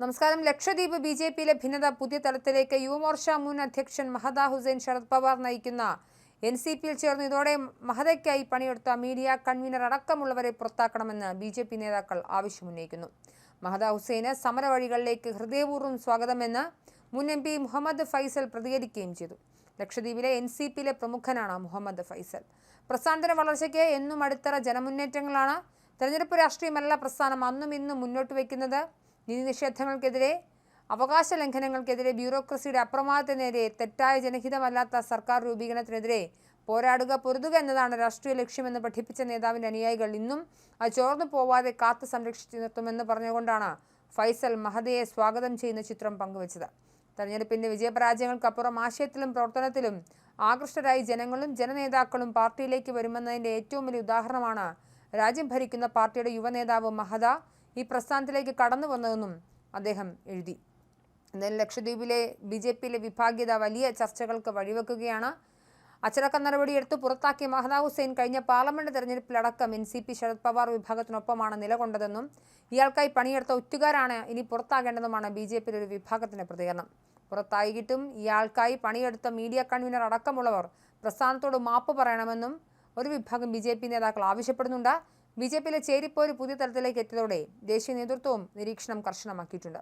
നമസ്കാരം. Lakshadweep B J പിയിലെ ഭിന്നത പുതിയ തലത്തിലേക്ക് യുവമോർച്ച മുൻ അധ്യക്ഷൻ മഹദ ഹുസൈൻ ശരത് പവാർ നയിക്കുന്ന എൻ സി പിയിൽ ചേർന്ന് ഇതോടെ മഹതയ്ക്കായി പണിയെടുത്ത മീഡിയ കൺവീനർ അടക്കമുള്ളവരെ പുറത്താക്കണമെന്ന് ബി ജെ പി നേതാക്കൾ ആവശ്യമുന്നയിക്കുന്നു. മഹദ ഹുസൈന് സമരവഴികളിലേക്ക് ഹൃദയപൂർവം സ്വാഗതമെന്ന് മുൻ എം പി മുഹമ്മദ് ഫൈസൽ പ്രതികരിക്കുകയും ചെയ്തു. ലക്ഷദ്വീപിലെ എൻ സി പിയിലെ പ്രമുഖനാണ് മുഹമ്മദ് ഫൈസൽ. പ്രസ്ഥാനത്തിന്റെ വളർച്ചയ്ക്ക് എന്നും അടിത്തറ ജനമുന്നേറ്റങ്ങളാണ്. തെരഞ്ഞെടുപ്പ് രാഷ്ട്രീയമല്ല പ്രസ്ഥാനം. അന്നും ഇന്നും മുന്നോട്ട് വയ്ക്കുന്നത് നീതി നിഷേധങ്ങൾക്കെതിരെ അവകാശ ലംഘനങ്ങൾക്കെതിരെ ബ്യൂറോക്രസിയുടെ അപ്രമാദത്തിനെതിരെ തെറ്റായ ജനഹിതമല്ലാത്ത സർക്കാർ രൂപീകരണത്തിനെതിരെ പോരാടുക പൊരുതുക എന്നതാണ് രാഷ്ട്രീയ ലക്ഷ്യമെന്ന് പഠിപ്പിച്ച നേതാവിന്റെ അനുയായികൾ ഇന്നും അത് ചോർന്നു പോവാതെ കാത്തു സംരക്ഷിച്ചു നിർത്തുമെന്ന് പറഞ്ഞുകൊണ്ടാണ് ഫൈസൽ മഹദയെ സ്വാഗതം ചെയ്യുന്ന ചിത്രം പങ്കുവച്ചത്. തെരഞ്ഞെടുപ്പിന്റെ വിജയപരാജയങ്ങൾക്കപ്പുറം ആശയത്തിലും പ്രവർത്തനത്തിലും ആകൃഷ്ടരായി ജനങ്ങളും ജനനേതാക്കളും പാർട്ടിയിലേക്ക് വരുമെന്നതിന്റെ ഏറ്റവും വലിയ ഉദാഹരണമാണ് രാജ്യം ഭരിക്കുന്ന പാർട്ടിയുടെ യുവനേതാവ് മഹദ ഈ പ്രസ്ഥാനത്തിലേക്ക് കടന്നു വന്നതെന്നും അദ്ദേഹം എഴുതി. എന്തായാലും ലക്ഷദ്വീപിലെ ബി ജെ പിയിലെ വിഭാഗ്യത വലിയ ചർച്ചകൾക്ക് വഴിവെക്കുകയാണ്. അച്ചടക്ക നടപടിയെടുത്ത് പുറത്താക്കിയ മഹദാ ഹുസൈൻ കഴിഞ്ഞ parliament തെരഞ്ഞെടുപ്പിലടക്കം N C P Sharad Pawar വിഭാഗത്തിനൊപ്പമാണ് നിലകൊണ്ടതെന്നും ഇയാൾക്കായി പണിയെടുത്ത ഒറ്റുകാരാണ് ഇനി പുറത്താകേണ്ടതുമാണ് ബി ജെ പിയിലെ ഒരു വിഭാഗത്തിന്റെ പ്രതികരണം. പുറത്തായിട്ടും ഇയാൾക്കായി പണിയെടുത്ത മീഡിയ കൺവീനർ അടക്കമുള്ളവർ പ്രസ്ഥാനത്തോട് മാപ്പ് പറയണമെന്നും ഒരു വിഭാഗം ബി നേതാക്കൾ ആവശ്യപ്പെടുന്നുണ്ട്. ബി ജെ പിയിലെ ചേരിപ്പോര് പുതിയ തലത്തിലേക്ക് എത്തിയതോടെ ദേശീയ നേതൃത്വവും നിരീക്ഷണം കർശനമാക്കിയിട്ടുണ്ട്.